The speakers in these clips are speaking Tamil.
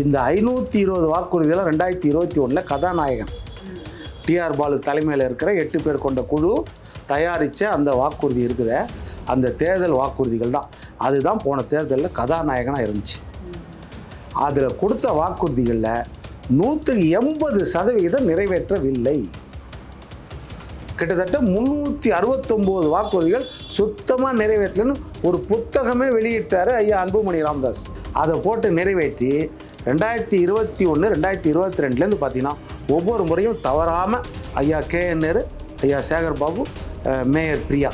இந்த ஐநூற்றி இருபது வாக்குறுதியில் ரெண்டாயிரத்தி இருபத்தி ஒன்றில் கதாநாயகன் டிஆர் பாலு தலைமையில் இருக்கிற எட்டு பேர் கொண்ட குழு தயாரித்த அந்த வாக்குறுதி இருக்குத. அந்த தேர்தல் வாக்குறுதிகள் தான். அதுதான் போன தேர்தலில் கதாநாயகனாக இருந்துச்சு. அதில் கொடுத்த வாக்குறுதிகளில் நூற்றுக்கு எண்பது சதவீதம் நிறைவேற்றவில்லை. கிட்டத்தட்ட முந்நூற்றி அறுபத்தொம்போது வாக்குறுதிகள் சுத்தமாக நிறைவேற்றலன்னு ஒரு புத்தகமே வெளியிட்டார் ஐயா அன்புமணி ராமதாஸ். அதை போட்டு நிறைவேற்றி ரெண்டாயிரத்தி இருபத்தி ஒன்று ரெண்டாயிரத்தி இருபத்தி ரெண்டுலேருந்து பார்த்தீங்கன்னா ஒவ்வொரு முறையும் தவறாமல் ஐயா கேஎன்ஆர் ஐயா சேகர் பாபு மேயர் பிரியா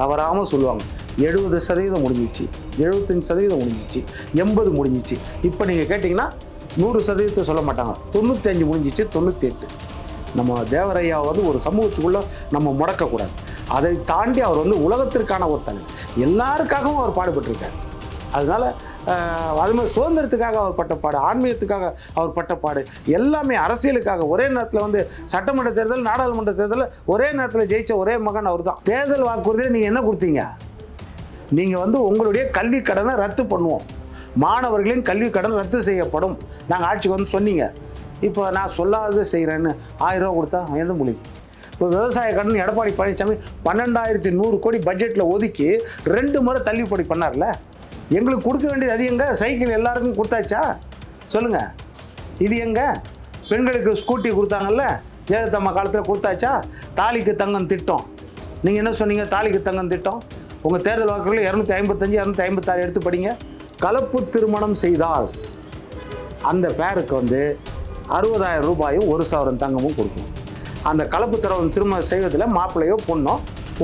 தவறாமல் சொல்லுவாங்க. எழுபது சதவீதம் முடிஞ்சிச்சு. எழுபத்தஞ்சு சதவீதம் முடிஞ்சிச்சு. எண்பது முடிஞ்சிச்சு. இப்போ நீங்கள் கேட்டிங்கன்னா நூறு சதவீதத்தை சொல்ல மாட்டாங்க. தொண்ணூத்தஞ்சு முடிஞ்சிச்சு தொண்ணூற்றி எட்டு நம்ம தேவரையா வந்து ஒரு சமூகத்துக்குள்ளே நம்ம முடக்கக்கூடாது. அதை தாண்டி அவர் வந்து உலகத்திற்கான ஒரு தலைவர் எல்லாருக்காகவும் அவர் பாடுபட்டிருக்கார். அதனால அது மாதிரி சுதந்திரத்துக்காக அவர் பட்ட பாடு ஆன்மீகத்துக்காக அவர் பட்ட பாடு எல்லாமே அரசியலுக்காக. ஒரே நேரத்தில் வந்து சட்டமன்ற தேர்தல் நாடாளுமன்ற தேர்தலில் ஒரே நேரத்தில் ஜெயிச்ச ஒரே மகன் அவர் தான் தேர்தல் வாக்குறுதியில் நீங்கள் என்ன கொடுத்தீங்க? நீங்கள் வந்து உங்களுடைய கல்வி கடனை ரத்து பண்ணுவோம். மாணவர்களின் கல்வி கடன் ரத்து செய்யப்படும். நாங்கள் ஆட்சிக்கு வந்து சொன்னீங்க. இப்போ நான் சொல்லாதது செய்கிறேன்னு ஆயிரம் ரூபா கொடுத்தா எந்த மொழி? இப்போ விவசாய கடன் எடப்பாடி பழனிசாமி பன்னெண்டாயிரத்தி நூறு கோடி பட்ஜெட்டில் ஒதுக்கி ரெண்டு முறை தள்ளுபடி பண்ணார்ல? எங்களுக்கு கொடுக்க வேண்டியது அது எங்கே? சைக்கிள் எல்லாருக்கும் கொடுத்தாச்சா? சொல்லுங்கள் இது எங்கே? பெண்களுக்கு ஸ்கூட்டி கொடுத்தாங்கல்ல? ஜெயலலிதா காலத்தில் கொடுத்தாச்சா? தாலிக்கு தங்கம் திட்டம். நீங்கள் என்ன சொன்னீங்க? தாலிக்கு தங்கம் திட்டம். உங்கள் தேர்தல் வாக்குகளில் இரநூத்தி ஐம்பத்தஞ்சு இரநூத்தி ஐம்பத்தாறு எடுத்து படிங்க. கலப்பு திருமணம் செய்தால் அந்த பேருக்கு வந்து அறுபதாயிரம் ரூபாயும் ஒரு சவரன் தங்கமும் கொடுக்கும் அந்த கலப்பு திறவன் திருமணம் செய்வதில் மாப்பிள்ளையோ பொண்ணோ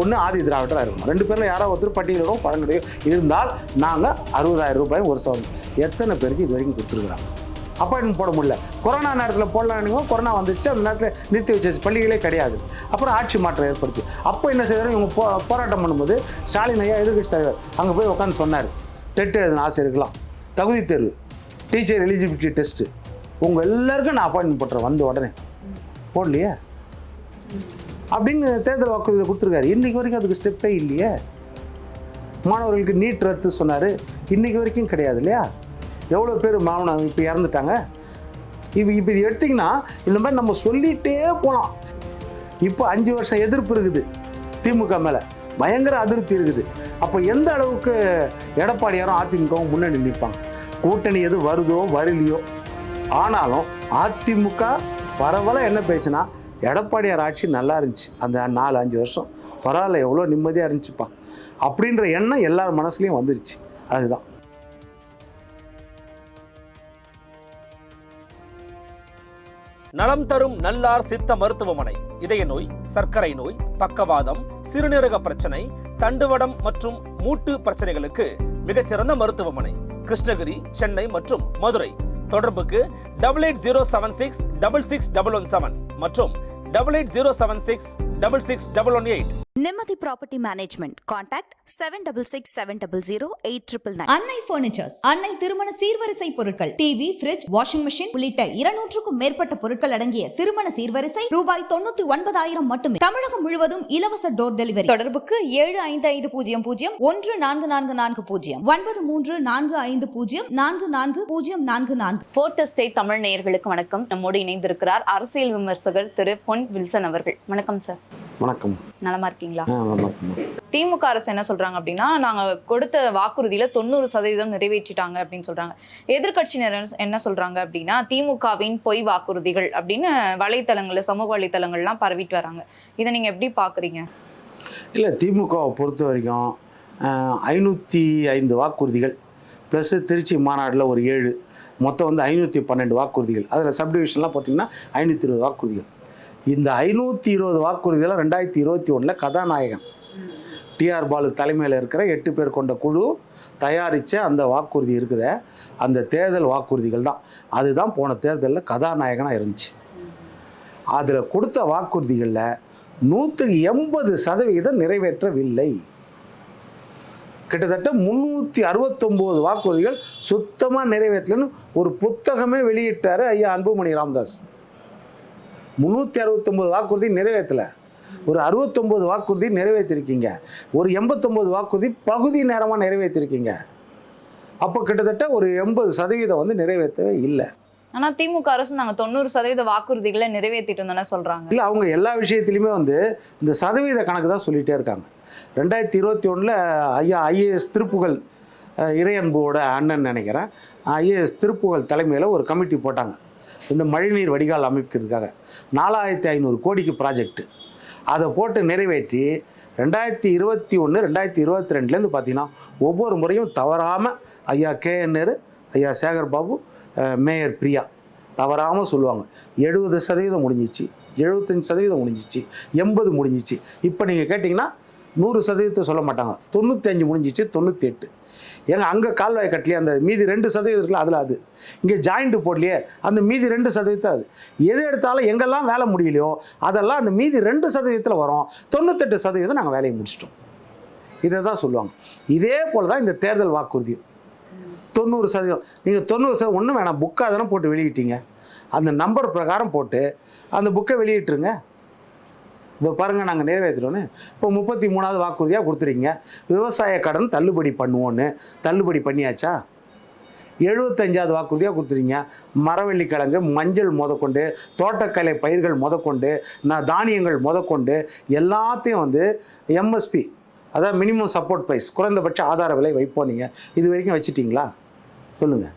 ஒன்று ஆதி திராவிடராக இருக்கணும். ரெண்டு பேரில் யாரோ ஒருத்தர் பட்டியலோ பழங்குடியோ. இருந்தால் நாங்கள் அறுபதாயிரம் ரூபாயும் ஒரு சவரம் எத்தனை பேருக்கு இது வரைக்கும் கொடுத்துருக்குறாங்க? அப்பாயின்மெண்ட் போட முடியல. கொரோனா நேரத்தில் போடலான்னு கொரோனா வந்துச்சு. அந்த நேரத்தில் நிறுத்தி வச்சு பள்ளிகளே கிடையாது. அப்புறம் ஆட்சி மாற்றம் ஏற்படுத்தி அப்போ என்ன செய்தாலும் இவங்க போ போராட்டம் பண்ணும்போது ஸ்டாலின் ஐயா எதிர்கட்சி தலைவர் அங்கே போய் உட்காந்து சொன்னார். டெட் எழுதின ஆசை இருக்கலாம். தகுதி தேர்வு. டீச்சர் எலிஜிபிலிட்டி டெஸ்ட்டு உங்கள் எல்லாருக்கும் நான் அப்பாயின்மெண்ட் போட்டுறேன். வந்த உடனே. போடலையே? அப்படின்னு தேர்தல் வாக்குறுதியை கொடுத்துருக்காரு. இன்றைக்கு வரைக்கும் அதுக்கு ஸ்டெப்பே இல்லையே. மாணவர்களுக்கு நீட் ரத்து சொன்னார். இன்றைக்கு வரைக்கும் கிடையாது இல்லையா? எவ்வளோ பேர் மாணவன் இப்போ இறந்துட்டாங்க? இப்போ இப்போ இது எடுத்திங்கன்னா இந்த மாதிரி நம்ம சொல்லிகிட்டே போகலாம் இப்போ அஞ்சு வருஷம் எதிர்ப்பு இருக்குது திமுக மேலே. பயங்கர அதிருப்தி இருக்குது. அப்போ எந்த அளவுக்கு எடப்பாடியாரும் அதிமுகவும் முன்னணி நிற்பாங்க கூட்டணி எது வருதோ வரலையோ. ஆனாலும் அதிமுக பரவலாக என்ன பேசுனா எடப்பாடியார் ஆட்சி நல்லா இருந்துச்சு. அந்த நாலு அஞ்சு வருஷம். பரவாயில்ல எவ்வளோ நிம்மதியாக இருந்துச்சுப்பா. அப்படின்ற எண்ணம் எல்லார் மனசுலையும் வந்துருச்சு. அதுதான். நலம் தரும் நல்லார் சித்த மருத்துவமனை. இதய நோய் சர்க்கரை நோய் பக்கவாதம் சிறுநீரக பிரச்சனை தண்டுவடம் மற்றும் மூட்டு பிரச்சனைகளுக்கு மிகச்சிறந்த மருத்துவமனை. கிருஷ்ணகிரி சென்னை மற்றும் மதுரை. தொடர்புக்கு double eight zero seven six double six double one seven மற்றும் double eight zero seven six double six double one eight Nimmathi property management contact seven double six seven double zero eight triple nine Annai furnitures Annai திருமண சீர்வரிசை பொருட்கள் டிவி ஃபிரிட்ஜ் வாஷிங் மெஷின் உள்ளிட்ட இருநூற்றுக்கும் மேற்பட்ட பொருட்கள் அடங்கிய திருமண சீர்வரிசை ரூபாய் தொண்ணூத்தி ஒன்பதாயிரம் மட்டுமே. தமிழகம் முழுவதும் இலவச டோர் டெலிவரி தொடர்புக்கு ஏழு ஐந்து ஐந்து பூஜ்ஜியம் பூஜ்ஜியம் ஒன்று நான்கு நான்கு நான்கு பூஜ்ஜியம். ஒன்பது மூன்று நான்கு ஐந்து பூஜ்ஜியம் நான்கு நான்கு பூஜ்ஜியம் நான்கு நான்கு. போர்ட் ஸ்டேட் தமிழ் நேயர்களுக்கு வணக்கம். நம்மோடு இணைந்திருக்கிறார் அரசியல் விமர்சகர் திரு பொன் வில்சன் அவர்கள். வணக்கம் சார் வணக்கம். நலமா இருக்கீங்களா? திமுக அரசு என்ன சொல்றாங்க அப்படின்னா நாங்க கொடுத்த வாக்குறுதியில தொண்ணூறு சதவீதம் நிறைவேற்றிட்டாங்க அப்படின்னு சொல்றாங்க. எதிர்க்கட்சியினர் என்ன- சொல்றாங்க அப்படின்னா திமுகவின் பொய் வாக்குறுதிகள் அப்படின்னு வலைத்தளங்கள்ல சமூக வலைத்தளங்கள்லாம் பரவிட்டு வராங்க. இதை நீங்க எப்படி பாக்குறீங்க? இல்லை திமுகவை பொறுத்த வரைக்கும் ஐநூற்றி ஐந்து வாக்குறுதிகள் ப்ளஸ் திருச்சி மாநாட்டில் ஒரு ஏழு மொத்தம் வந்து ஐநூற்றி பன்னெண்டு வாக்குறுதிகள். அதில் சப்டிவிஷன்லாம் பார்த்தீங்கன்னா ஐநூற்றி இருபது வாக்குறுதிகள். இந்த ஐநூற்றி இருபது வாக்குறுதிகளை ரெண்டாயிரத்தி இருபத்தி ஒன்றில் கதாநாயகன். டிஆர் பாலு தலைமையில் இருக்கிற எட்டு பேர் கொண்ட குழு தயாரித்த அந்த வாக்குறுதி இருக்குத. அந்த தேர்தல் வாக்குறுதிகள் தான். அதுதான் போன தேர்தலில் கதாநாயகனாக இருந்துச்சு. அதில் கொடுத்த வாக்குறுதிகளில் நூற்றுக்கு எண்பது சதவிகிதம் நிறைவேற்றவில்லை. கிட்டத்தட்ட முந்நூற்றி அறுபத்தொம்போது வாக்குறுதிகள் சுத்தமாக நிறைவேற்றலன்னு ஒரு புத்தகமே வெளியிட்டார் ஐயா அன்புமணி ராமதாஸ். முந்நூற்றி அறுபத்தொம்போது வாக்குறுதி நிறைவேற்றலை. ஒரு அறுபத்தொம்போது வாக்குறுதி நிறைவேற்றிருக்கீங்க. ஒரு எண்பத்தொம்போது வாக்குறுதி பகுதி நேரமாக நிறைவேற்றிருக்கீங்க. அப்போ கிட்டத்தட்ட ஒரு எண்பது சதவீதம் வந்து நிறைவேற்றவே இல்லை. ஆனா திமுக அரசு நாங்க தொண்ணூறு சதவீத வாக்குறுதிகளை நிறைவேற்றிட்டோம் தானே சொல்றாங்க. இல்லை அவங்க எல்லா விஷயத்துலையுமே வந்து இந்த சதவீத கணக்கு தான் சொல்லிகிட்டே இருக்காங்க. ரெண்டாயிரத்தி இருபத்தி ஒன்றில் ஐயா ஐஏஎஸ் திருப்புகழ் அஹ், இறையன்போட அண்ணன் நினைக்கிறேன். ஐஏஎஸ் திருப்புகழ் தலைமையில் ஒரு கமிட்டி போட்டாங்க. இந்த மழைநீர் வடிகால் அமைக்கிறதுக்காக நாலாயிரத்தி ஐநூறு கோடிக்கு ப்ராஜெக்ட் அதை போட்டு நிறைவேற்றி ரெண்டாயிரத்தி இருபத்தி ஒன்று ரெண்டாயிரத்தி இருபத்தி ரெண்டுலேருந்து பார்த்தீங்கன்னா ஒவ்வொரு முறையும் தவறாமல் ஐயா கே நேரு ஐயா சேகர் பாபு மேயர் பிரியா தவறாமல் சொல்லுவாங்க. எழுபது சதவீதம் முடிஞ்சிச்சு. எழுபத்தஞ்சு சதவீதம் முடிஞ்சிச்சு. எண்பது முடிஞ்சிச்சு. இப்போ நீங்கள் கேட்டிங்கன்னா நூறு சதவீதத்தை சொல்ல மாட்டாங்க. தொண்ணூற்றி அஞ்சு முடிஞ்சிச்சு தொண்ணூற்றி எட்டு. ஏங்க அங்கே கால்வாய் கட்டலையே? அந்த மீதி ரெண்டு சதவீதம் இருக்குல்ல அதில் அது. இங்கே ஜாயிண்ட்டு போடலையே அந்த மீதி ரெண்டு சதவீதம் அது. எது எடுத்தாலும் எங்கெல்லாம் வேலை முடியலையோ அதெல்லாம் அந்த மீதி ரெண்டு சதவீதத்தில் வரும். தொண்ணூத்தெட்டு சதவீதம் நாங்கள் வேலையை முடிச்சிட்டோம். இதை தான் சொல்லுவாங்க. இதே போல் தான் இந்த தேர்தல் வாக்குறுதியும். தொண்ணூறு சதவீதம். நீங்கள் தொண்ணூறு சதவீதம் ஒன்றும் வேணாம். புக்காக தானே போட்டு வெளியிட்டீங்க. அந்த நம்பர் பிரகாரம் போட்டு அந்த புக்கை வெளியிட்டுருங்க. இதோ பாருங்கள் நாங்கள் நிறைவேற்றுறோன்னு இப்போ முப்பத்தி மூணாவது வாக்குறுதியாக கொடுத்துருக்கீங்க விவசாய கடன் தள்ளுபடி பண்ணுவோன்னு. தள்ளுபடி பண்ணியாச்சா? எழுபத்தஞ்சாவது வாக்குறுதியாக கொடுத்துருங்க மரவள்ளிக்கிழங்கு மஞ்சள் முதற்கொண்டு தோட்டக்கலை பயிர்கள் முதற்கொண்டு நான் தானியங்கள் முதற்கொண்டு எல்லாத்தையும் வந்து எம்எஸ்பி அதாவது மினிமம் சப்போர்ட் ப்ரைஸ் குறைந்தபட்ச ஆதார விலை வைப்போம் நீங்கள் இது வரைக்கும் வச்சுட்டிங்களா? சொல்லுங்கள்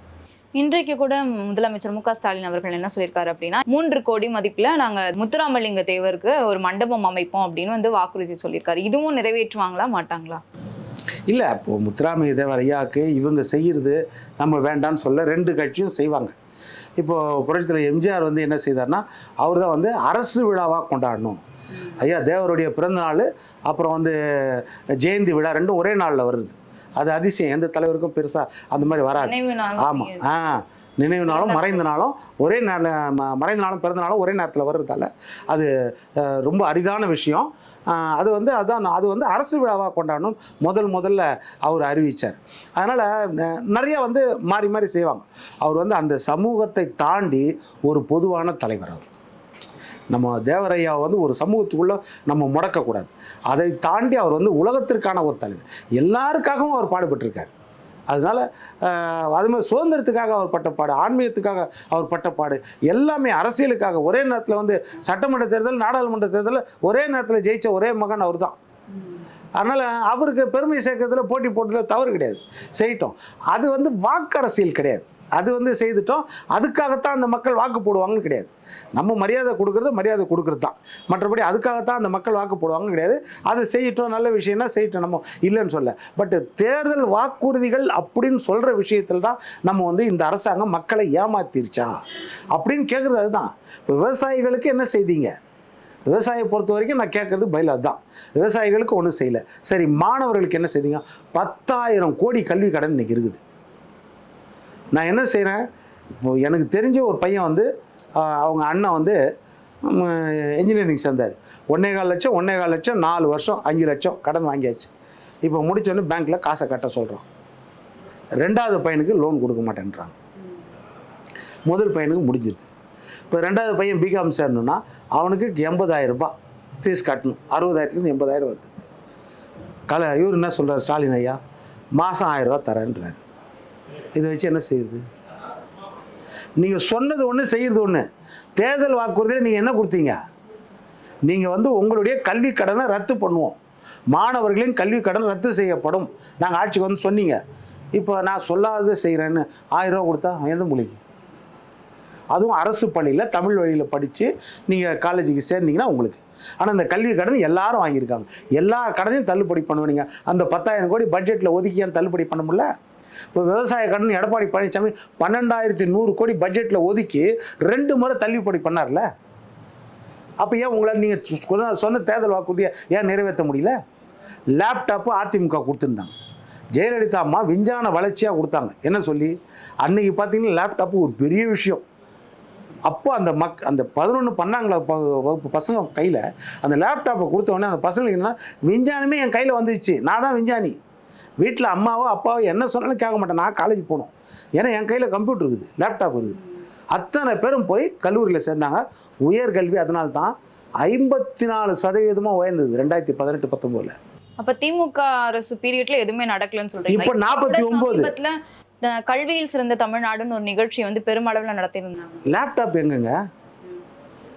இன்றைக்கு கூட முதலமைச்சர் மு க ஸ்டாலின் அவர்கள் என்ன சொல்லியிருக்காரு அப்படின்னா மூன்று கோடி மதிப்புல நாங்க முத்துராமலிங்க தேவருக்கு ஒரு மண்டபம் அமைப்போம் அப்படின்னு வந்து வாக்குறுதி சொல்லியிருக்காரு. இதுவும் நிறைவேற்றுவாங்களா மாட்டாங்களா? இல்லை இப்போது முத்துராமலிங்க தேவர் ஐயாவுக்கு இவங்க செய்கிறது நம்ம வேண்டாம்னு சொல்ல ரெண்டு கட்சியும் செய்வாங்க. இப்போது புரட்சித்தலைவர் எம்ஜிஆர் வந்து என்ன செய்தார்னா அவர் தான் வந்து அரசு விழாவாக கொண்டாடணும். ஐயா தேவருடைய பிறந்த நாள் அப்புறம் வந்து ஜெயந்தி விழா ரெண்டும் ஒரே நாளில் வருது. அது அதிசயம். எந்த தலைவருக்கும் பெருசாக அந்த மாதிரி வராது. ஆமாம் ஆ நினைவு நாளும் மறைந்த நாளும் ஒரே நாள் ம- மறைந்த நாளும் பிறந்த நாளும் ஒரே நேரத்தில் வர்றதால அது ரொம்ப அரிதான விஷயம். அது வந்து அதான் அது வந்து அரசு விழாவாக கொண்டாடணும் முதல் முதல்ல அவர் அறிவித்தார் அதனால் நிறைய வந்து மாறி மாறி செய்வாங்க. அவர் வந்து அந்த சமூகத்தை தாண்டி ஒரு பொதுவான தலைவர் அவர். நம்ம தேவரையாவை வந்து ஒரு சமூகத்துக்குள்ளே நம்ம முடக்கக்கூடாது. அதை தாண்டி அவர் வந்து உலகத்திற்கான ஒரு தலைவர். எல்லாருக்காகவும் அவர் பாடுபட்டிருக்கார். அதனால் அதுமாதிரி சுதந்திரத்துக்காக அவர் பட்டப்பாடு ஆன்மீகத்துக்காக அவர் பட்டப்பாடு எல்லாமே அரசியலுக்காக. ஒரே நேரத்தில் வந்து சட்டமன்ற தேர்தல் நாடாளுமன்ற தேர்தலில் ஒரே நேரத்தில் ஜெயிச்ச ஒரே மகன் அவர் தான் அதனால் அவருக்கு பெருமை சேர்க்கறதுல போட்டி போட்டதில் தவறு கிடையாது. செய்யட்டும். அது வந்து வாக்கு அரசியல் கிடையாது. அது வந்து செய்துட்டோம். அதுக்காகத்தான் அந்த மக்கள் வாக்கு போடுவாங்கன்னு கிடையாது. நம்ம மரியாதை கொடுக்கறது மரியாதை கொடுக்கறது தான் மற்றபடி அதுக்காகத்தான் அந்த மக்கள் வாக்கு போடுவாங்கன்னு கிடையாது. அதை செய்யட்டும் நல்ல விஷயம்னா செய்யட்டும் நம்ம. இல்லைன்னு சொல்ல பட் தேர்தல் வாக்குறுதிகள் அப்படின்னு சொல்கிற விஷயத்தில் தான் நம்ம வந்து இந்த அரசாங்கம் மக்களை ஏமாத்திருச்சா? அப்படின்னு கேட்குறது அதுதான். இப்போ விவசாயிகளுக்கு என்ன செய்தீங்க? விவசாயியை பொறுத்த வரைக்கும் நான் கேட்குறது பதில் அதுதான். விவசாயிகளுக்கு ஒன்றும் செய்யலை. சரி மாணவர்களுக்கு என்ன செய்தீங்க? பத்தாயிரம் கோடி கல்வி கடன் இன்னைக்கு இருக்குது. நான் என்ன செய்கிறேன் எனக்கு தெரிஞ்ச ஒரு பையன் வந்து அவங்க அண்ணன் வந்து இன்ஜினியரிங் சேர்ந்தார். ஒன்றே கால் லட்சம் ஒன்றே கால் லட்சம் நாலு வருஷம் அஞ்சு லட்சம் கடன் வாங்கியாச்சு. இப்போ முடிச்சோடனே பேங்க்கில் காசை கட்ட சொல்கிறோம் ரெண்டாவது பையனுக்கு லோன் கொடுக்க மாட்டேன்றாங்க முதல் பையனுக்கு முடிஞ்சிருது. இப்போ ரெண்டாவது பையன் பிகாம் சேரணும்னா அவனுக்கு எண்பதாயிரம் ரூபாய் ஃபீஸ் கட்டணும். அறுபதாயிரத்துலேருந்து எண்பதாயிரம் வருது. கல இவர் என்ன சொல்கிறார் ஸ்டாலின் ஐயா? மாதம் ஆயிரம் ரூபா தரேன்றார். இதை வச்சு என்ன செய்யுது? நீங்கள் சொன்னது ஒன்று செய்கிறது ஒன்று தேர்தல் வாக்குறுதியில் நீங்கள் என்ன கொடுத்தீங்க? நீங்கள் வந்து உங்களுடைய கல்வி கடனை ரத்து பண்ணுவோம். மாணவர்களின் கல்வி கடன் ரத்து செய்யப்படும். நாங்கள் ஆட்சிக்கு வந்து சொன்னீங்க. இப்போ நான் சொல்லாதது செய்கிறேன்னு ஆயிரம் ரூபா கொடுத்தா எந்த மொழிக்கு அதுவும் அரசு பள்ளியில் தமிழ் வழியில் படித்து நீங்கள் காலேஜுக்கு சேர்ந்தீங்கன்னா உங்களுக்கு. ஆனால் இந்த கல்வி கடன் எல்லாரும் வாங்கியிருக்காங்க. எல்லா கடனையும் தள்ளுபடி பண்ணுவீங்க. அந்த பத்தாயிரம் கோடி பட்ஜெட்டில் ஒதுக்கி ஏன் தள்ளுபடி பண்ண முடியல? இப்போ விவசாய கடன் எடப்பாடி பழனிசாமி பன்னெண்டாயிரத்தி நூறு கோடி பட்ஜெட்டில் ஒதுக்கி ரெண்டு முறை தள்ளுபடி பண்ணார்ல? அப்போ ஏன் உங்களால் நீங்கள் சொன்ன தேர்தல் வாக்குறுதியை ஏன் நிறைவேற்ற முடியல? லேப்டாப்பு அதிமுக கொடுத்துருந்தாங்க. ஜெயலலிதா அம்மா விஞ்ஞான வளர்ச்சியாக கொடுத்தாங்க. என்ன சொல்லி? அன்னைக்கு பார்த்தீங்கன்னா லேப்டாப்பு ஒரு பெரிய விஷயம். அப்போ அந்த மக் அந்த பதினொன்று பண்ணாங்களா வகுப்பு பசங்க கையில் அந்த லேப்டாப்பை கொடுத்த உடனே அந்த பசங்களுக்கு என்ன விஞ்ஞானமே என் கையில் வந்துச்சு நான் தான் விஞ்ஞானி. வீட்டில் அம்மாவோ அப்பாவோ என்ன சொன்னாலும் கேட்க மாட்டேன். நான் காலேஜ் போகணும் ஏன்னா என் கையில் கம்ப்யூட்டர் இருக்குது லேப்டாப் இருக்குது. அத்தனை பேரும் போய் கல்லூரியில் சேர்ந்தாங்க. உயர்கல்வி அதனால தான் ஐம்பத்தி நாலு சதவீதமாக உயர்ந்தது ரெண்டாயிரத்தி பதினெட்டு பத்தொம்போதில் அப்ப திமுக அரசு பீரியட்ல எதுவுமே நடக்கலன்னு சொல்றீங்க. இப்ப 49. சமீபத்துல த- கல்வியில் சிறந்த தமிழ்நாடுன்னு ஒரு நிகழ்ச்சி வந்து பெருமளவுல நடத்தியிருந்தாங்க. லேப்டாப் எங்கங்க?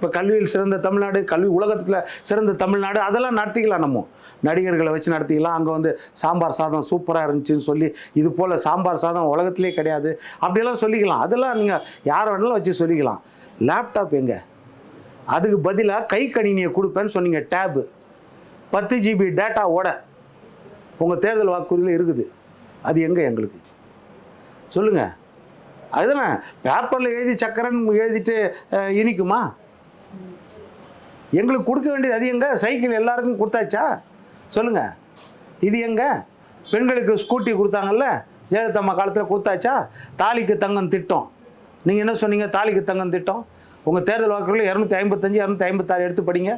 இப்போ கல்வியில் சிறந்த தமிழ்நாடு கல்வி உலகத்தில் சிறந்த தமிழ்நாடு அதெல்லாம் நடத்திக்கலாம் நம்ம. நடிகர்களை வச்சு நடத்திக்கலாம். அங்கே வந்து சாம்பார் சாதம் சூப்பராக இருந்துச்சுன்னு சொல்லி இது போல் சாம்பார் சாதம் உலகத்திலே கிடையாது. அப்படியெல்லாம் சொல்லிக்கலாம். அதெல்லாம் நீங்கள் யார் வேணாலும் வச்சு சொல்லிக்கலாம். லேப்டாப் எங்கே? அதுக்கு பதிலாக கை கணினியை கொடுப்பேன்னு சொன்னீங்க டேபு பத்து ஜிபி டேட்டாவோட உங்கள் தேர்தல் வாக்குறுதியில் இருக்குது. அது எங்கே எங்களுக்கு? சொல்லுங்கள் அதுதானே? பேப்பரில் எழுதி சக்கரன்னு எழுதிட்டு இனிக்குமா? எங்களுக்கு கொடுக்க வேண்டியது அது எங்கே? சைக்கிள் எல்லாருக்கும் கொடுத்தாச்சா? சொல்லுங்கள் இது எங்கே? பெண்களுக்கு ஸ்கூட்டி கொடுத்தாங்கல்ல? ஜெயலலிதா அம்மா காலத்தில் கொடுத்தாச்சா? தாலிக்கு தங்கம் திட்டம். நீங்கள் என்ன சொன்னீங்க? தாலிக்கு தங்கம் திட்டம். உங்கள் தேர்தல் வாக்குகளில் இரநூத்தி ஐம்பத்தஞ்சு இரநூத்தி ஐம்பத்தாறு எடுத்து படிங்க.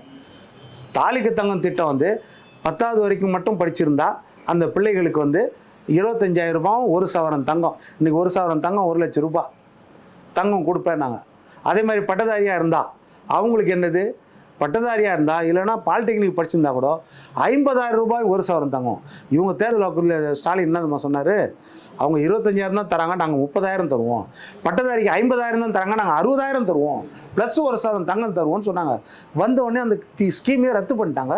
தாலிக்கு தங்கம் திட்டம் வந்து பத்தாவது வரைக்கும் மட்டும் படிச்சிருந்தா அந்த பிள்ளைகளுக்கு வந்து இருபத்தஞ்சாயிரம் ரூபாவும் ஒரு சவரன் தங்கம். இன்றைக்கி ஒரு சவரன் தங்கம் ஒரு லட்சம் ரூபாய். தங்கம் கொடுப்பேன் நாங்கள் அதே மாதிரி பட்டதாரியாக இருந்தால் அவங்களுக்கு என்னது? பட்டதாரியாக இருந்தால் இல்லைன்னா பாலிடெக்னிக் படிச்சிருந்தா கூட ஐம்பதாயிரம் ரூபாய் ஒரு சவரம் தங்கும். இவங்க தேர்தல் வாக்குறுதியில் ஸ்டாலின் என்ன சொன்னார்? அவங்க இருபத்தஞ்சாயிரம் தான் தராங்க நாங்கள் முப்பதாயிரம் தருவோம். பட்டதாரிக்கு ஐம்பதாயிரம் தான் தராங்க நாங்கள் அறுபதாயிரம் தருவோம். ப்ளஸ் ஒரு சவரன் தங்கம் தருவோம்னு சொன்னாங்க. வந்த உடனே அந்த ஸ்கீமே ரத்து பண்ணிட்டாங்க.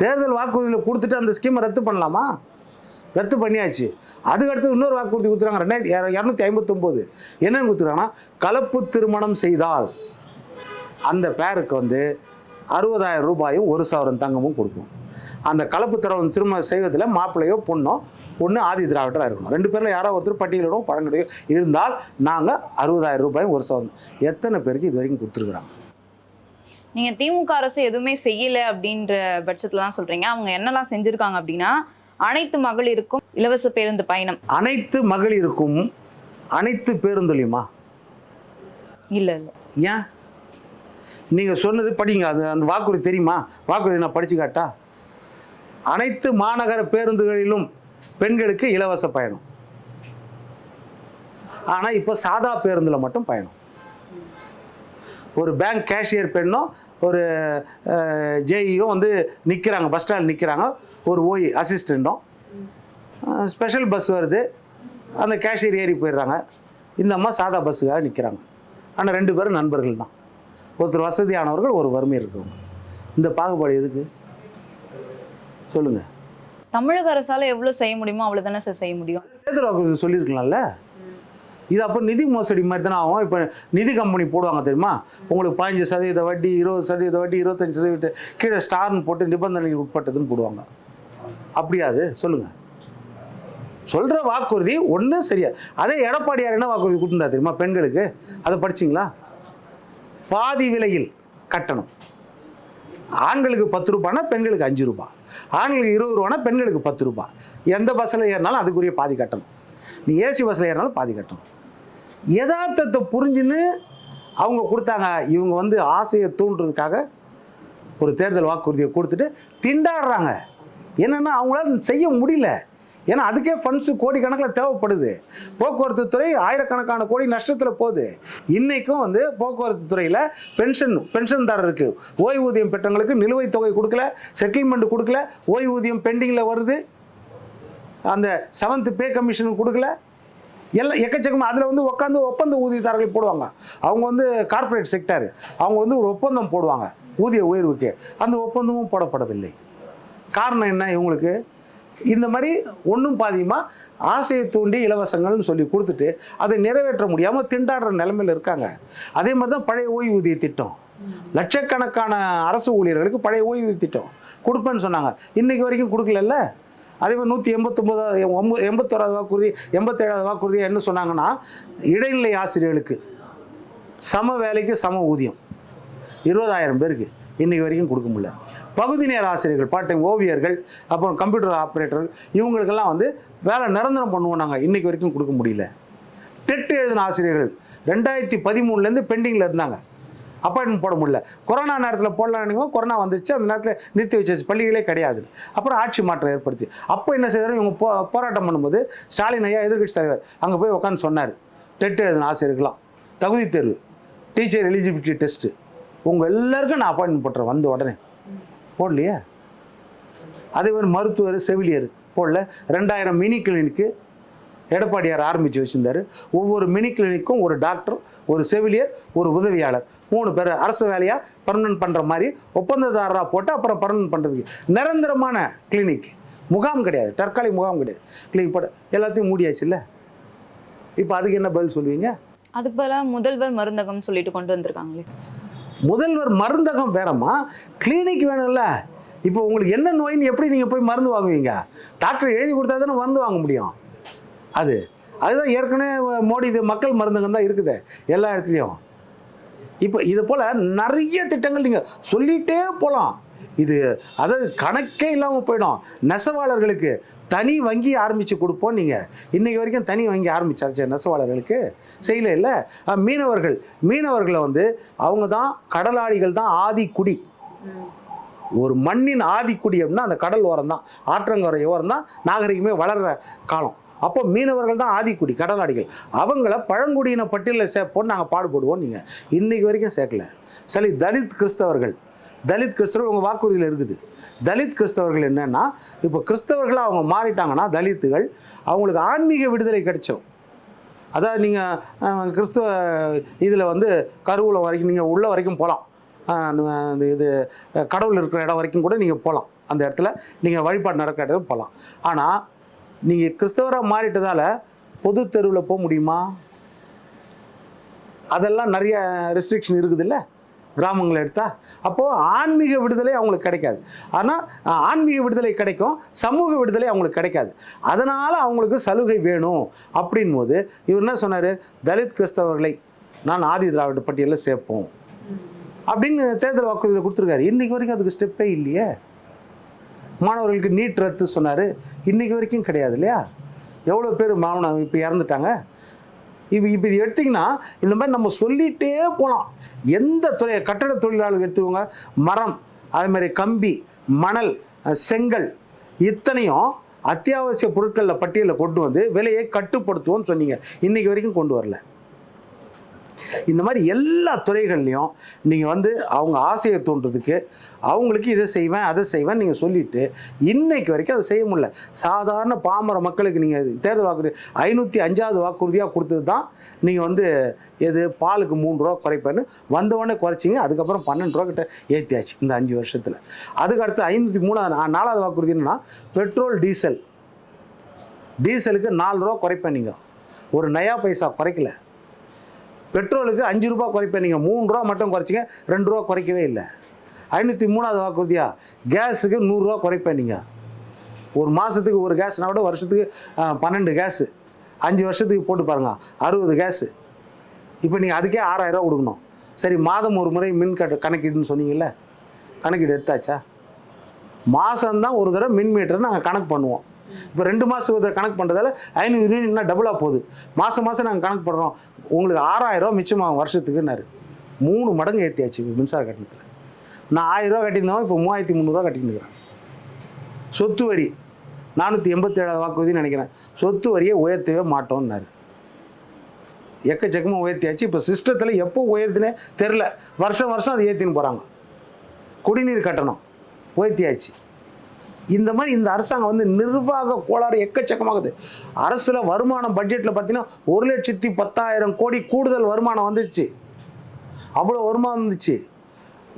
தேர்தல் வாக்குறுதியில் கொடுத்துட்டு அந்த ஸ்கீமை ரத்து பண்ணலாமா? ரத்து பண்ணியாச்சு. அதுக்கடுத்து இன்னொரு வாக்குறுதி கொடுத்துறாங்க ரெண்டாயிரத்தி இரநூத்தி ஐம்பத்தொம்போது. என்னென்னு கொடுத்துருக்காங்கன்னா கலப்பு திருமணம் செய்தால். அந்த பேருக்கு வந்து அறுபதாயிரம் ரூபாயும் ஒரு சவரன் தங்கமும் கொடுக்கும் அந்த கலப்பு திருமணம் திருமணம் செய்வதில் மாப்பிள்ளையோ பொண்ணோ ஒன்று ஆதி திராவிடராக இருக்கணும். ரெண்டு பேரில் யாரோ ஒருத்தர் பட்டியலிடோ பழங்கடையோ இருந்தால் நாங்கள் அறுபதாயிரம் ரூபாயும் ஒரு சவரன். எத்தனை பேருக்கு இது வரைக்கும் கொடுத்துருக்குறாங்க? நீங்க திமுக அரசு எதுவுமே செய்யல அப்படின்ற பட்சத்துல தான் சொல்றீங்க. அவங்க என்னெல்லாம் செஞ்சிருக்காங்க அப்படின்னா அனைத்து மகளிருக்கும் இலவச பேருந்து பயணம். அனைத்து மகளிருக்கும் அனைத்து பேருந்துலையுமா? இல்ல இல்ல. ஏன்? நீங்கள் சொன்னது படிங்க அது அந்த வாக்குறுதி தெரியுமா? வாக்குறுதி நான் படிச்சு காட்டா? அனைத்து மாநகர பேருந்துகளிலும் பெண்களுக்கு இலவச பயணம். ஆனால் இப்போ சாதா பேருந்தில் மட்டும் பயணம். ஒரு பேங்க் கேஷியர் பெண்ணும் ஒரு ஜேஇயும் வந்து நிற்கிறாங்க பஸ் ஸ்டாண்ட் நிற்கிறாங்க ஒரு ஓய் அசிஸ்டண்ட்டும் ஸ்பெஷல் பஸ் வருது அந்த கேஷியர் ஏறி போயிடுறாங்க. இந்த அம்மா சாதா பஸ்ஸுக்காக நிற்கிறாங்க ஆனால் ரெண்டு பேரும் நண்பர்கள் தான். ஒருத்தர் வசதியானவர்கள் ஒரு வறுமை இருக்கவங்க இந்த பாகுபாடு எதுக்கு? சொல்லுங்கள் தமிழக அரசால எவ்வளவு செய்ய முடியுமோ அவ்வளவு தானே சார் செய்ய முடியும். தேர்தல் வாக்குறுதி சொல்லியிருக்கலாம்ல? இது அப்போ நிதி மோசடி மாதிரி தானே ஆகும். இப்போ நிதி கம்பெனி போடுவாங்க தெரியுமா? உங்களுக்கு பதினஞ்சு சதவீத வட்டி இருபது சதவீத வட்டி இருபத்தஞ்சு சதவீத கீழே ஸ்டார்னு போட்டு நிபந்தனைக்கு உட்பட்டதுன்னு போடுவாங்க. அப்படியா அது? சொல்லுங்கள் சொல்கிற வாக்குறுதி ஒன்றும் சரியா அதே எடப்பாடியார் என்ன வாக்குறுதி கொடுத்துருந்தா தெரியுமா? பெண்களுக்கு. அதை படிச்சிங்களா? பாதி விலையில் கட்டணம். ஆண்களுக்கு பத்து ரூபானா பெண்களுக்கு அஞ்சு ரூபாய் ஆண்களுக்கு இருபது ரூபானா பெண்களுக்கு பத்து ரூபாய் எந்த பஸ்ஸில் ஏறினாலும் அதுக்குரிய பாதி கட்டணம். நீ ஏசி பஸ்ஸில் ஏறினாலும் பாதி கட்டணம். யதார்த்தத்தை புரிஞ்சுன்னு அவங்க கொடுத்தாங்க. இவங்க வந்து ஆசையை தூண்டுறதுக்காக ஒரு தேர்தல் வாக்குறுதியை கொடுத்துட்டு திண்டாடுறாங்க. என்னென்னா அவங்களால செய்ய முடியல. ஏன்னா அதுக்கே ஃபண்ட்ஸு கோடிக்கணக்கில் தேவைப்படுது. போக்குவரத்து துறை ஆயிரக்கணக்கான கோடி நஷ்டத்தில் போகுது. இன்றைக்கும் வந்து போக்குவரத்து துறையில் பென்ஷன் பென்ஷன்தாரருக்கு ஓய்வூதியம் பெற்றவங்களுக்கு நிலுவைத் தொகை கொடுக்கல செட்டில்மெண்ட் கொடுக்கல ஓய்வூதியம் பெண்டிங்கில் வருது. அந்த செவன்த் பே கமிஷன் கொடுக்கல. எல்லாம் எக்கச்சக்கமாக அதில் வந்து உட்காந்து ஒப்பந்த ஊதியதாரர்கள் போடுவாங்க. அவங்க வந்து கார்ப்பரேட் செக்டர் அவங்க வந்து ஒரு ஒப்பந்தம் போடுவாங்க. ஊதிய உயர்வுக்கு. அந்த ஒப்பந்தமும் போடப்படவில்லை. காரணம் என்ன இவங்களுக்கு? இந்த மாதிரி ஒன்றும் பாதியமாக ஆசையை தூண்டி இலவசங்கள்னு சொல்லி கொடுத்துட்டு அதை நிறைவேற்ற முடியாமல் திண்டாடுற நிலமையில் இருக்காங்க. அதே மாதிரி தான் பழைய ஓய்வூதிய திட்டம். லட்சக்கணக்கான அரசு ஊழியர்களுக்கு பழைய ஓய்வூதிய திட்டம் கொடுப்பேன்னு சொன்னாங்க. இன்றைக்கி வரைக்கும் கொடுக்கலல்ல? அதே மாதிரி நூற்றி எண்பத்தொம்போதாவது ஒம்பது எண்பத்தோராது வாக்குறுதி எண்பத்தேழாவது வாக்குறுதி என்ன சொன்னாங்கன்னா இடைநிலை ஆசிரியர்களுக்கு சம வேலைக்கு சம ஊதியம். இருபதாயிரம் பேருக்கு இன்றைக்கி வரைக்கும் கொடுக்க முடியல. பகுதி நேர ஆசிரியர்கள் பார்ட் டைம் ஓவியர்கள் அப்புறம் கம்ப்யூட்டர் ஆப்ரேட்டர்கள் இவங்களுக்கெல்லாம் வந்து வேலை நிரந்தரம் பண்ணுவோம் நாங்கள் இன்றைக்கு வரைக்கும் கொடுக்க முடியல. டெட் எழுதின ஆசிரியர்கள் ரெண்டாயிரத்தி பதிமூணுலேருந்து பெண்டிங்கில் இருந்தாங்க. அப்பாயின்மெண்ட் போட முடியல. கொரோனா நேரத்தில் போடலான்னு கொரோனா வந்துச்சு அந்த நேரத்தில் நிறுத்தி வச்சு பள்ளிகளே கிடையாது. அப்புறம் ஆட்சி மாற்றம் ஏற்படுச்சு. அப்போ என்ன செய்தாலும் இவங்க போ போராட்டம் பண்ணும்போது ஸ்டாலின் ஐயா எதிர்க்கட்சி தலைவர் அங்கே போய் உட்காந்து சொன்னார். டெட் எழுதின ஆசிரியர்களாம் தகுதி தேர்வு. டீச்சர் எலிஜிபிலிட்டி டெஸ்ட்டு உங்கள் எல்லாருக்கும் நான் அப்பாயின்மெண்ட் போட்டுறேன். வந்த உடனே. போடலையே? அதே மாதிரி மருத்துவர் செவிலியர் போடல. ரெண்டாயிரம் மினி கிளினிக்கு எடப்பாடியார் ஆரம்பித்து வச்சுருந்தார். ஒவ்வொரு மினி கிளினிக்கும் ஒரு டாக்டர் ஒரு செவிலியர் ஒரு உதவியாளர். மூணு பேர் அரசு வேலையாக பர்மனன்ட் பண்ணுற மாதிரி ஒப்பந்ததாரராக போட்டு அப்புறம் பர்மனன்ட் பண்ணுறதுக்கு நிரந்தரமான கிளினிக் முகாம் கிடையாது. தற்காலிக முகாம் கிடையாது. கிளினிக் போட எல்லாத்தையும் மூடியாச்சுல்ல? இப்போ அதுக்கு என்ன பதில் சொல்லுவீங்க? அதுக்கு பதிலாக முதல்வர் மருந்தகம் சொல்லிட்டு கொண்டு வந்திருக்காங்களே. முதல்வர் மருந்தகம் வேறம்மா கிளினிக் வேணும்ல. இப்போ உங்களுக்கு என்ன நோயின்னு எப்படி நீங்கள் போய் மருந்து வாங்குவீங்க? டாக்டர் எழுதி கொடுத்தா தானே மருந்து வாங்க முடியும். அது. அதுதான் ஏற்கனவே மோடி இது மக்கள் மருந்தகம் தான் இருக்குது. எல்லா இடத்துலையும். இப்போ இது போல் நிறைய திட்டங்கள் நீங்கள் சொல்லிகிட்டே போகலாம் இது அதாவது கணக்கே இல்லாமல் போயிடும். நெசவாளர்களுக்கு தனி வங்கி ஆரம்பித்து கொடுப்போம் நீங்கள் இன்றைக்கி வரைக்கும் தனி வங்கி ஆரம்பிச்சாச்சு நெசவாளர்களுக்கு. செய்யல இல்லை மீனவர்கள் மீனவர்களை வந்து அவங்க தான் கடலாளிகள் தான் ஆதிக்குடி ஒரு மண்ணின் ஆதிக்குடி அப்படின்னா அந்த கடல் ஓரம் தான். ஆற்றங்கரை ஓரம் தான் நாகரிகமே வளர்ற காலம். அப்போ மீனவர்கள் தான் ஆதிக்குடி கடலாடிகள் அவங்கள பழங்குடியின பட்டியலில் சேர்ப்போன்னு நாங்கள் பாடுபடுவோம் நீங்கள் இன்னைக்கு வரைக்கும் சேர்க்கல. சரி தலித் கிறிஸ்தவர்கள். தலித் கிறிஸ்தவர்கள் உங்கள் வாக்குறுதியில் இருக்குது. தலித் கிறிஸ்தவர்கள் என்னென்னா இப்போ கிறிஸ்தவர்களாக அவங்க மாறிட்டாங்கன்னா தலித்துகள் அவங்களுக்கு ஆன்மீக விடுதலை கிடைச்சோம். அதாவது நீங்கள் கிறிஸ்துவ இதில் வந்து கருவூலம் வரைக்கும் நீங்கள் உள்ள வரைக்கும் போகலாம் இது கடவுள் இருக்கிற இடம் வரைக்கும் கூட நீங்கள் போகலாம் அந்த இடத்துல நீங்கள் வழிபாடு நடக்கிற இடத்துல போகலாம் ஆனால் நீங்கள் கிறிஸ்தவராக மாறிட்டதால் பொது தெருவில் போக முடியுமா? அதெல்லாம் நிறைய ரெஸ்ட்ரிக்ஷன் இருக்குதுல்ல? கிராமங்களை எடுத்தால் அப்போது ஆன்மீக விடுதலை அவங்களுக்கு கிடைக்காது. ஆனால் ஆன்மீக விடுதலை கிடைக்கும் சமூக விடுதலை அவங்களுக்கு கிடைக்காது. அதனால் அவங்களுக்கு சலுகை வேணும் அப்படின் போது இவர் என்ன சொன்னார்? தலித் கிறிஸ்தவர்களை நான் ஆதி திராவிட பட்டியலில் சேர்ப்போம். அப்படின்னு தேர்தல் வாக்குறுதியில் கொடுத்துருக்காரு. இன்றைக்கு வரைக்கும் அதுக்கு ஸ்டெப்பே இல்லையே. மாணவர்களுக்கு நீட் ரத்து சொன்னார். இன்றைக்கு வரைக்கும் கிடையாது இல்லையா? எவ்வளோ பேர் மாணவன் இப்போ இறந்துட்டாங்க? இப்போ இப்போ இது எடுத்திங்கன்னா இந்த மாதிரி நம்ம சொல்லிகிட்டே போகலாம் எந்த துறை கட்டட தொழிலாளர்கள் எடுத்துக்கோங்க. மரம் அதே மாதிரி கம்பி மணல் செங்கல் இத்தனையும் அத்தியாவசிய பொருட்களில் பட்டியலில் கொண்டு வந்து விலையை கட்டுப்படுத்துவோம்னு சொன்னீங்க. இன்னைக்கு வரைக்கும் கொண்டு வரல. இந்த மாதிரி எல்லா துறைகள்லையும் நீங்கள் வந்து அவங்க ஆசையை தூண்டுறதுக்கு அவங்களுக்கு இதை செய்வேன் அதை செய்வேன் நீங்கள் சொல்லிட்டு இன்னைக்கு வரைக்கும் அதை செய்ய முடியல. சாதாரண பாமர மக்களுக்கு நீங்கள் தேர்தல் வாக்குறுதி ஐநூற்றி அஞ்சாவது வாக்குறுதியாக கொடுத்தது தான் நீங்கள் வந்து எது பாலுக்கு மூணு ரூபா குறைப்பேன்னு வந்தவொடனே குறைச்சிங்க அதுக்கப்புறம் பன்னெண்டு ரூபா கிட்ட ஏற்றியாச்சு இந்த அஞ்சு வருஷத்தில். அதுக்கு அடுத்து ஐநூற்றி மூணாவது நாலாவது வாக்குறுதி என்னன்னா பெட்ரோல் டீசல். டீசலுக்கு நாலு ரூபா குறைப்பேன் நீங்கள் ஒரு நயா பைசா குறைக்கல. பெட்ரோலுக்கு அஞ்சு ரூபா குறைப்பேன். நீங்கள் மூணு ரூபா மட்டும் குறைச்சிங்க ரெண்டு ரூபா குறைக்கவே இல்லை. ஐநூற்றி மூணாவது வாக்குறுதியா? கேஸுக்கு நூறுரூவா குறைப்பேன் நீங்கள் ஒரு மாதத்துக்கு ஒரு கேஸ்னா விட வருஷத்துக்கு பன்னெண்டு கேஸு. அஞ்சு வருஷத்துக்கு போட்டு பாருங்க அறுபது கேஸு. இப்போ நீங்கள் அதுக்கே ஆறாயிரரூவா கொடுக்கணும். சரி மாதம் ஒரு முறை மின் கட்ட கணக்கீடுன்னு சொன்னீங்கல்ல? கணக்கீடு எடுத்தாச்சா? மாதம்தான் ஒரு தடவை மின் மீட்டர் நாங்கள் கணக்கு பண்ணுவோம். இப்போ ரெண்டு மாதத்துக்கு ஒருத்தர் கணக்கு பண்ணுறதால ஐநூறு யூனிட்னா டபுளாக போகுது. மாதம் மாதம் நாங்கள் கணக்கு பண்ணுறோம் உங்களுக்கு ஆறாயிரம் ரூபா மிச்சமாகும் வருஷத்துக்குன்னாரு. மூணு மடங்கு ஏற்றியாச்சு இப்போ மின்சார கட்டணத்தில். நான் ஆயிரம் ரூபா கட்டியிருந்தோம் இப்போ மூவாயிரத்தி முந்நூறுரூவா கட்டிட்டு சொத்து வரி நானூற்றி எண்பத்தி ஏழாவது வாக்குறுதின்னு நினைக்கிறேன். சொத்து வரியை உயர்த்தவே மாட்டோம்னாரு. எக்கச்சக்கமாக உயர்த்தியாச்சு. இப்போ சிஸ்டத்தில் எப்போ உயர்த்தினே தெரில வருஷம் வருஷம் அதை ஏற்றின்னு போகிறாங்க குடிநீர் கட்டணம் உயர்த்தியாச்சு. இந்த மாதிரி இந்த அரசாங்கம் வந்து நிர்வாக கோளாறு எக்கச்சக்கமாகுது. அரசில் வருமானம் பட்ஜெட்டில் பார்த்தீங்கன்னா ஒரு லட்சத்தி பத்தாயிரம் கோடி கூடுதல் வருமானம் வந்துச்சு அவ்வளோ வருமானம் வந்துச்சு.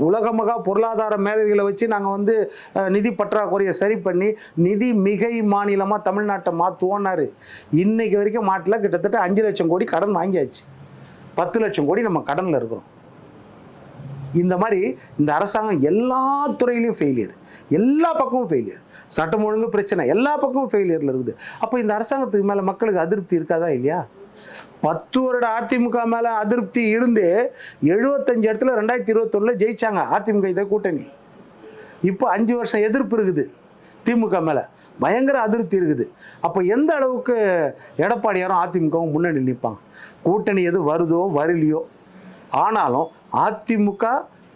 உலகமகா பொருளாதார மேதைகளை வச்சு நாங்கள் வந்து நிதி பற்றாக்குறையை சரி பண்ணி நிதி மிகை மாநிலமாக தமிழ்நாட்டை மாற்றுவோன்னாரு இன்னைக்கு வரைக்கும் மாட்டில் கிட்டத்தட்ட அஞ்சு லட்சம் கோடி கடன் வாங்கியாச்சு. பத்து லட்சம் கோடி நம்ம கடனில் இருக்கிறோம். இந்த மாதிரி இந்த அரசாங்கம் எல்லா துறையிலையும் ஃபெயிலியர் எல்லா பக்கமும் ஃபெயிலியர் சட்டம் ஒழுங்கு பிரச்சனை எல்லா பக்கமும் ஃபெயிலியரில் இருக்குது. அப்போ இந்த அரசாங்கத்துக்கு மேலே மக்களுக்கு அதிருப்தி இருக்காதா இல்லையா? பத்து வருட அதிமுக மேலே அதிருப்தி இருந்து எழுபத்தஞ்சு இடத்துல ரெண்டாயிரத்தி இருபத்தொன்னில் ஜெயிச்சாங்க அதிமுக இதை கூட்டணி. இப்போ அஞ்சு வருஷம் எதிர்ப்பு இருக்குது திமுக மேலே. பயங்கர அதிருப்தி இருக்குது. அப்போ எந்த அளவுக்கு எடப்பாடியாரும் அதிமுகவும் முன்னணி நிற்பாங்க கூட்டணி எது வருதோ வரலையோ. ஆனாலும் அதிமுக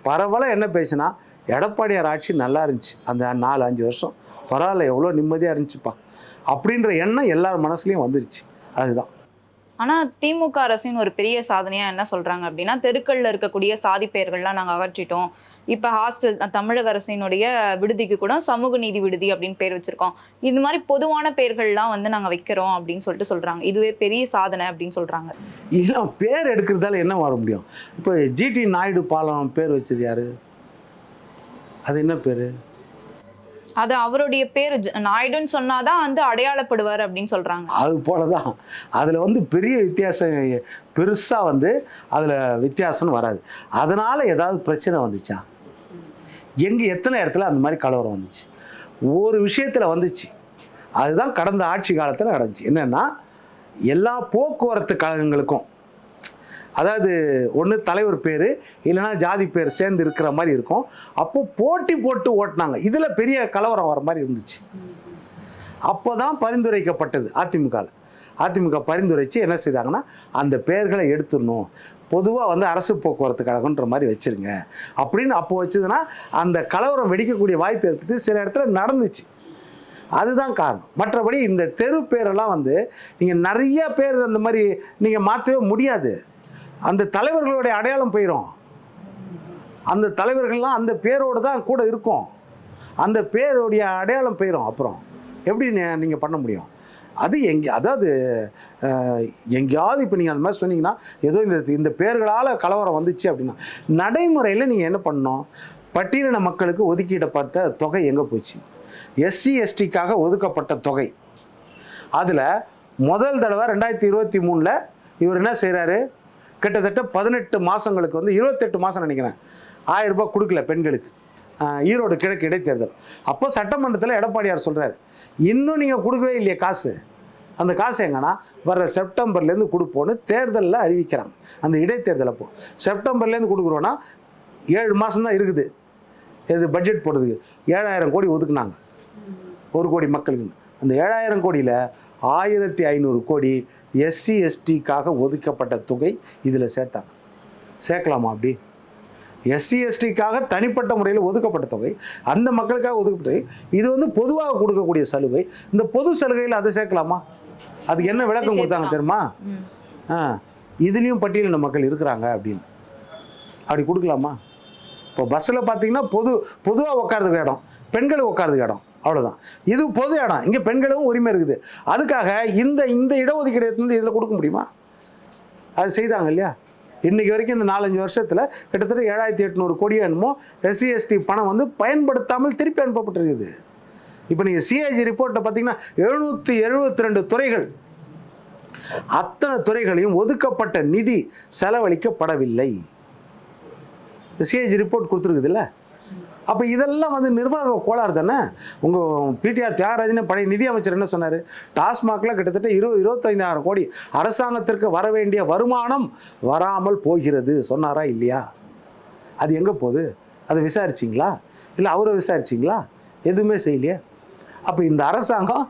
பரவலாக என்ன பேசுனா எடப்பாடியார் ஆட்சி நல்லா இருந்துச்சு. அந்த நாலு அஞ்சு வருஷம். பரவாயில்ல எவ்வளோ நிம்மதியாக இருந்துச்சுப்பா. அப்படின்ற எண்ணம் எல்லார் மனசுலையும் வந்துருச்சு. அதுதான். ஆனா திமுக அரசின் ஒரு பெரிய சாதனையா என்ன சொல்றாங்க அப்படின்னா தெருக்கள்ல இருக்கக்கூடிய சாதி பெயர்கள்லாம் நாங்க அகற்றிட்டோம். இப்ப ஹாஸ்டல் தமிழக அரசினுடைய விடுதிக்கு கூட சமூக நீதி விடுதி அப்படின்னு பேர் வச்சிருக்கோம். இந்த மாதிரி பொதுவான பேர்கள்லாம் வந்து நாங்க வைக்கிறோம் அப்படின்னு சொல்லிட்டு சொல்றாங்க. இதுவே பெரிய சாதனை அப்படின்னு சொல்றாங்க. இல்லை பேர் எடுக்கிறதால என்ன வர முடியும்? இப்போ ஜிடி நாயுடு பாலம் பேர் வச்சது யாரு? அது என்ன பேர்? அது அவருடைய பேர் நாயுடுன்னு சொன்னாதான் வந்து அடையாளப்படுவார் அப்படின்னு சொல்றாங்க. அது போல தான் அதில் வந்து பெரிய வித்தியாசம் பெருசாக வந்து அதில் வித்தியாசம்னு வராது. அதனால் ஏதாவது பிரச்சனை வந்துச்சா? எங்கே எத்தனை இடத்துல அந்த மாதிரி கலவரம் வந்துச்சு? ஒரு விஷயத்தில் வந்துச்சு. அதுதான் கடந்த ஆட்சி காலத்தில் நடந்துச்சு. என்னென்னா எல்லா போக்குவரத்து கழகங்களுக்கும் அதாவது ஒன்று தலைவர் பேர் இல்லைன்னா ஜாதி பேர் சேர்ந்து இருக்கிற மாதிரி இருக்கும். அப்போது போட்டி போட்டு ஓட்டினாங்க. இதில் பெரிய கலவரம் வர மாதிரி இருந்துச்சு. அப்போ தான் பரிந்துரைக்கப்பட்டது அதிமுகவில் அதிமுக பரிந்துரைச்சு என்ன செய்தாங்கன்னா அந்த பெயர்களை எடுத்துடணும். பொதுவாக வந்து அரசு போக்குவரத்து கழகன்ற மாதிரி வச்சுருங்க. அப்படின்னு அப்போ வச்சதுன்னா அந்த கலவரம் வெடிக்கக்கூடிய வாய்ப்பு இருக்குது சில இடத்துல நடந்துச்சு. அதுதான் காரணம். மற்றபடி இந்த தெரு பேரெல்லாம் வந்து நீங்கள் நிறைய பேர் அந்த மாதிரி நீங்கள் மாற்றவே முடியாது. அந்த தலைவர்களுடைய அடையாளம் போயிடும் அந்த தலைவர்கள்லாம் அந்த பேரோடு தான் கூட இருக்கும். அந்த பேருடைய அடையாளம் போயிடும் அப்புறம். எப்படி நீங்கள் பண்ண முடியும்? அது எங்கே அதாவது எங்கேயாவது இப்போ நீங்கள் அந்த மாதிரி சொன்னீங்கன்னா ஏதோ இந்த இந்த பேர்களால் கலவரம் வந்துச்சு அப்படின்னா நடைமுறையில் நீங்கள் என்ன பண்ணணும்? பட்டியலின மக்களுக்கு ஒதுக்கிடப்பட்ட தொகை எங்கே போச்சு? எஸ்சி எஸ்டிக்காக ஒதுக்கப்பட்ட தொகை. அதில் முதல் தடவை ரெண்டாயிரத்தி இருபத்தி மூணில் இவர் என்ன செய்கிறாரு கிட்டத்தட்ட பதினெட்டு மாதங்களுக்கு வந்து இருபத்தெட்டு மாதம் நினைக்கிறேன். ஆயிரம் ரூபாய் கொடுக்கல பெண்களுக்கு. ஈரோடு கிழக்கு இடைத்தேர்தல். அப்போ சட்டமன்றத்தில் எடப்பாடியார் சொல்கிறார் இன்னும் நீங்கள் கொடுக்கவே இல்லையே காசு. அந்த காசு எங்கன்னா வர்ற செப்டம்பர்லேருந்து கொடுப்போன்னு தேர்தலில் அறிவிக்கிறாங்க. அந்த இடைத்தேர்தல் அப்போ. செப்டம்பர்லேருந்து கொடுக்குறோன்னா ஏழு மாதம்தான் இருக்குது. இது பட்ஜெட் போடுறதுக்கு. ஏழாயிரம் கோடி ஒதுக்குனாங்க. ஒரு கோடி மக்களுக்கு. அந்த ஏழாயிரம் கோடியில் ஆயிரத்தி ஐநூறு கோடி எஸ்சி எஸ்டிக்காக ஒதுக்கப்பட்ட தொகை இதில் சேர்த்தாங்க. சேர்க்கலாமா அப்படி? எஸ்சி எஸ்டிக்காக தனிப்பட்ட முறையில் ஒதுக்கப்பட்ட தொகை அந்த மக்களுக்காக ஒதுக்கப்பட்ட தொகை இது வந்து பொதுவாக கொடுக்கக்கூடிய சலுகை. இந்த பொது சலுகையில் அதை சேர்க்கலாமா? அதுக்கு என்ன விளக்கம் கொடுத்தாங்க தெரியுமா. ஆ இதுலேயும் பட்டியலின மக்கள் இருக்கிறாங்க அப்படின்னு. அப்படி கொடுக்கலாமா? இப்போ பஸ்ஸில் பார்த்தீங்கன்னா பொது பொதுவாக உட்காரதுக்கு இடம் பெண்களுக்கு உட்காரதுக்கு இடம். அவ்வளோதான் இது பொது இடம். இங்கே பெண்களுக்கும் உரிமை இருக்குது. அதுக்காக இந்த இந்த இடஒதுக்கீடு வந்து இதில் கொடுக்க முடியுமா? அது செய்தாங்க இல்லையா? இன்றைக்கி வரைக்கும் இந்த நாலஞ்சு வருஷத்தில் கிட்டத்தட்ட ஏழாயிரத்தி எட்நூறு கோடி என்னமோ எஸ்சி எஸ்டி பணம் வந்து பயன்படுத்தாமல் திருப்பி அனுப்பப்பட்டிருக்குது. இப்போ நீங்கள் சிஐஜி ரிப்போர்ட்டை பார்த்தீங்கன்னா எழுநூற்றி எழுபத்தி ரெண்டு துறைகள். அத்தனை துறைகளையும் ஒதுக்கப்பட்ட நிதி செலவழிக்கப்படவில்லை. சிஐஜி ரிப்போர்ட் கொடுத்துருக்குதுல்ல அப்போ இதெல்லாம் வந்து நிர்வாக கோளாறு தானே? உங்கள் பிடிஆர் தியாகராஜன் பழைய நிதி அமைச்சர் என்ன சொன்னார்? டாஸ்மாகில் கிட்டத்தட்ட இருபது இருபத்தைந்தாயிரம் கோடி அரசாங்கத்திற்கு வர வேண்டிய வருமானம் வராமல் போகிறது. சொன்னாரா இல்லையா? அது எங்கே போகுது? அதை விசாரிச்சிங்களா? இல்லை அவரை விசாரிச்சிங்களா? எதுவுமே செய்யலையே. அப்போ இந்த அரசாங்கம்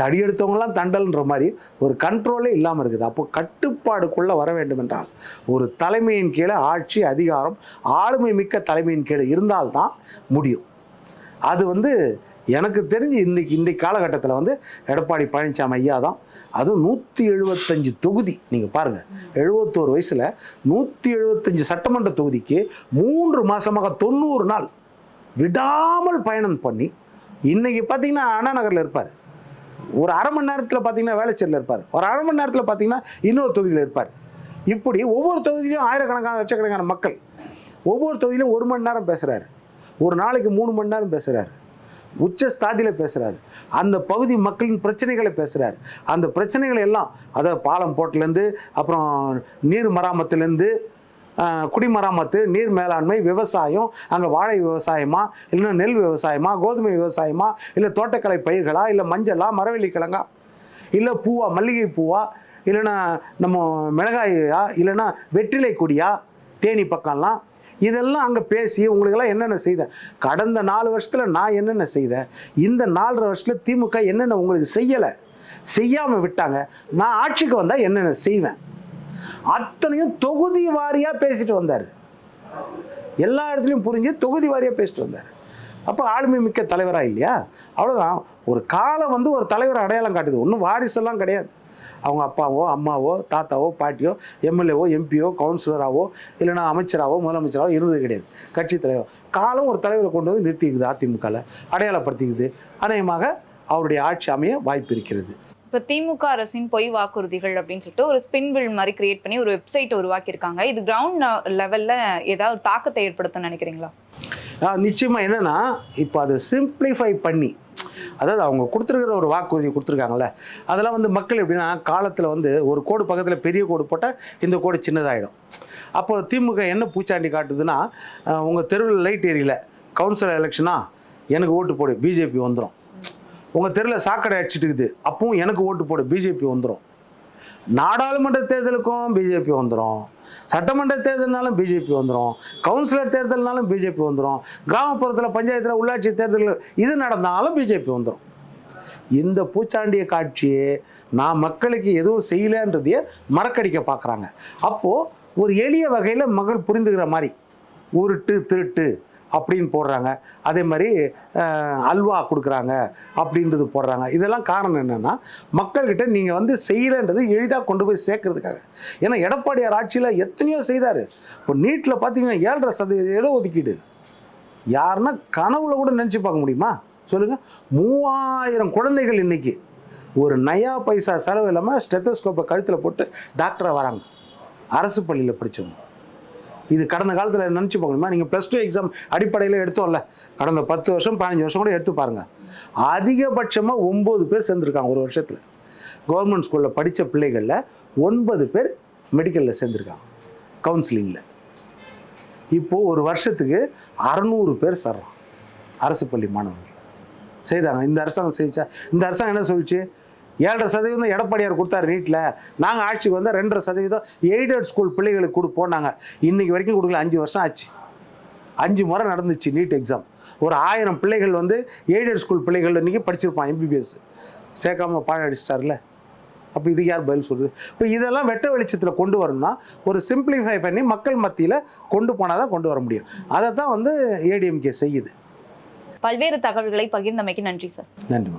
தடி எடுத்தவங்களாம் தண்டல்ன்ற மாதிரி ஒரு கண்ட்ரோலே இல்லாமல் இருக்குது. அப்போ கட்டுப்பாடுக்குள்ளே வர வேண்டும் என்றால் ஒரு தலைமையின் கீழே ஆட்சி அதிகாரம் ஆளுமை மிக்க தலைமையின் கீழே இருந்தால்தான் முடியும். அது வந்து எனக்கு தெரிஞ்சு இன்னைக்கு இன்றைக்கு காலகட்டத்தில் வந்து எடப்பாடி பழனிசாமி ஐயா தான். அதுவும் நூற்றி எழுபத்தஞ்சு தொகுதி நீங்கள் பாருங்கள் எழுபத்தோரு வயசில் நூற்றி எழுபத்தஞ்சு சட்டமன்ற தொகுதிக்கு மூன்று மாதமாக தொண்ணூறு நாள் விடாமல் பயணம் பண்ணி இன்றைக்கி பார்த்தீங்கன்னா அண்ணா நகரில் இருப்பார். ஒரு அரை மணி நேரத்தில் பார்த்தீங்கன்னா வேளச்சேரியில் இருப்பார். ஒரு அரை மணி நேரத்தில் பார்த்தீங்கன்னா இன்னொரு தொகுதியில் இருப்பார். இப்படி ஒவ்வொரு தொகுதியிலும் ஆயிரக்கணக்கான லட்சக்கணக்கான மக்கள் ஒவ்வொரு தொகுதியிலும் ஒரு மணி நேரம் பேசுகிறாரு ஒரு நாளைக்கு மூணு மணி நேரம் பேசுகிறாரு உச்ச ஸ்தாதியில் பேசுகிறாரு அந்த பகுதி மக்களின் பிரச்சனைகளை பேசுகிறார் அந்த பிரச்சனைகளை எல்லாம் அதாவது பாலம் போட்டிலேருந்து அப்புறம் நீர் மராமத்துலேருந்து குடிமராமத்து நீர் மேலாண்மை விவசாயம் அங்கே வாழை விவசாயமா இல்லைன்னா நெல் விவசாயமா கோதுமை விவசாயமா இல்லை தோட்டக்கலை பயிர்களா இல்லை மஞ்சளா மரவள்ளி கிழங்கா? இல்லை பூவா மல்லிகை பூவா இல்லைன்னா நம்ம மிளகாயா இல்லைன்னா வெற்றிலை கொடியா தேனி பக்கம்லாம்? இதெல்லாம் அங்கே பேசி உங்களுக்கெல்லாம் என்னென்ன செய்தேன் கடந்த நாலு வருஷத்தில் நான் என்னென்ன செய்தேன் இந்த நாலரை வருஷத்தில் திமுக என்னென்ன உங்களுக்கு செய்யலை? செய்யாமல் விட்டாங்க. நான் ஆட்சிக்கு வந்தால் என்னென்ன செய்வேன்? அத்தனையும் தொகுதி வாரியாக பேசிட்டு வந்தார். எல்லா இடத்துலையும் புரிஞ்சு தொகுதி வாரியாக பேசிட்டு வந்தார். அப்போ ஆளுமை மிக்க தலைவராக இல்லையா? அவ்வளோதான் ஒரு காலம் வந்து ஒரு தலைவரை அடையாளம் காட்டுது. ஒன்றும் வாரிசெல்லாம் கிடையாது. அவங்க அப்பாவோ அம்மாவோ தாத்தாவோ பாட்டியோ எம்எல்ஏவோ எம்பியோ கவுன்சிலராகவோ இல்லைனா அமைச்சராகவோ முதலமைச்சராகவோ இருந்தது கிடையாது. கட்சி தலைவர். காலம் ஒரு தலைவரை கொண்டு வந்து நிறுத்திக்குது அதிமுகவில் அடையாளப்படுத்திக்குது. அநேகமாக அவருடைய ஆட்சி அமைய வாய்ப்பு இருக்கிறது. இப்போ திமுக அரசின் பொய் வாக்குறுதிகள் அப்படின்னு சொல்லிட்டு ஒரு ஸ்பின்வில் மாதிரி கிரியேட் பண்ணி ஒரு வெப்சைட் உருவாக்கியிருக்காங்க. இது கிரவுண்ட் லெவலில் ஏதாவது தாக்கத்தை ஏற்படுத்தும் நினைக்கிறீங்களா? நிச்சயமாக நிச்சயமா என்னன்னா இப்போ அதை சிம்பிளிஃபை பண்ணி அதாவது அவங்க கொடுத்துருக்கிற ஒரு வாக்குறுதி கொடுத்துருக்காங்கல்ல அதெல்லாம் வந்து மக்கள் எப்படின்னா காலத்தில் வந்து ஒரு கோடு பக்கத்தில் பெரிய கோடு போட்டால் இந்த கோடு சின்னதாகிடும் அப்போ திமுக என்ன பூச்சாண்டி காட்டுதுன்னா உங்கள் தெருவில் லைட் எரியல கவுன்சிலர் எலெக்ஷனா எனக்கு ஓட்டு போடு பிஜேபி வந்துடும் உங்கள் தெருவில் சாக்கடை அடிச்சிட்டுக்குது அப்பவும் எனக்கு ஓட்டு போடு பிஜேபி வந்துடும் நாடாளுமன்ற தேர்தலுக்கும் பிஜேபி வந்துடும் சட்டமன்ற தேர்தல்னாலும் பிஜேபி வந்துடும் கவுன்சிலர் தேர்தல்னாலும் பிஜேபி வந்துடும் கிராமப்புறத்தில் பஞ்சாயத்தில் உள்ளாட்சி தேர்தல் இது நடந்தாலும் பிஜேபி வந்துடும் இந்த பூச்சாண்டிய காட்சியே நான் மக்களுக்கு எதுவும் செய்யலன்றதையே மறக்கடிக்க பார்க்குறாங்க அப்போது ஒரு எளிய வகையில் மகள் புரிந்துக்கிற மாதிரி உருட்டு திருட்டு அப்படின்னு போடுறாங்க. அதே மாதிரி அல்வா கொடுக்குறாங்க அப்படின்றது போடுறாங்க. இதெல்லாம் காரணம் என்னென்னா மக்கள்கிட்ட நீங்கள் வந்து செய்யலைன்றது எளிதாக கொண்டு போய் சேர்க்கறதுக்காக. ஏன்னா எடப்பாடியார் ஆட்சியில் எத்தனையோ செய்தார். இப்போ நீட்டில் பார்த்தீங்கன்னா ஏழரை சதவீத இட ஒதுக்கீடு. யாருன்னா கனவுல கூட நினச்சி பார்க்க முடியுமா? சொல்லுங்கள் மூவாயிரம் குழந்தைகள் இன்னைக்கு. ஒரு நயா பைசா செலவு இல்லாமல் ஸ்டெத்தோஸ்கோப்பை கழுத்தில் போட்டு டாக்டராக வராங்க. அரசு பள்ளியில் படித்தவங்க இது கடந்த காலத்தில் நினச்சி பார்க்க நீங்கள் ப்ளஸ் டூ எக்ஸாம் அடிப்படையில் எடுத்தோம்ல. கடந்த பத்து வருஷம் பதினஞ்சு வருஷம் கூட எடுத்து பாருங்கள் அதிகபட்சமாக ஒம்பது பேர் சேர்ந்துருக்காங்க ஒரு வருஷத்தில். கவர்மெண்ட் ஸ்கூலில் படித்த பிள்ளைகளில் ஒன்பது பேர் மெடிக்கலில் சேர்ந்துருக்காங்க. கவுன்சிலிங்கில் இப்போது ஒரு வருஷத்துக்கு அறநூறு பேர் சேர்றான் அரசு பள்ளி மாணவர்கள். செய்தாங்க. இந்த அரசாங்கம் செய்ச்சா இந்த அரசாங்கம் என்ன சொல்லிச்சு? ஏழரை சதவீதம் எடப்பாடியார் கொடுத்தாரு நீட்டில் நாங்கள் ஆட்சிக்கு வந்தால் ரெண்டரை சதவீதம் எய்டட் ஸ்கூல் பிள்ளைகளுக்கு கொடுப்போம் நாங்கள் இன்னைக்கு வரைக்கும் கொடுக்கல அஞ்சு வருஷம் ஆச்சு. அஞ்சு முறை நடந்துச்சு நீட் எக்ஸாம். ஒரு ஆயிரம் பிள்ளைகள் வந்து எய்டட் ஸ்கூல் பிள்ளைகள் இன்றைக்கி படிச்சிருப்பான் எம்பிபிஎஸ் சேர்க்காம பாழ அடிச்சிட்டார்ல அப்போ இதுக்கு யார் பதில் சொல்கிறது இப்போ இதெல்லாம் வெட்ட வெளிச்சத்தில் கொண்டு வரணும்னா ஒரு சிம்பிளிஃபை பண்ணி மக்கள் மத்தியில் கொண்டு போனால் தான் கொண்டு வர முடியும். அதை தான் வந்து ஏடிஎம்கே செய்யுது. பல்வேறு தகவல்களை பகிர்ந்தமைக்கு நன்றி சார். நன்றிமா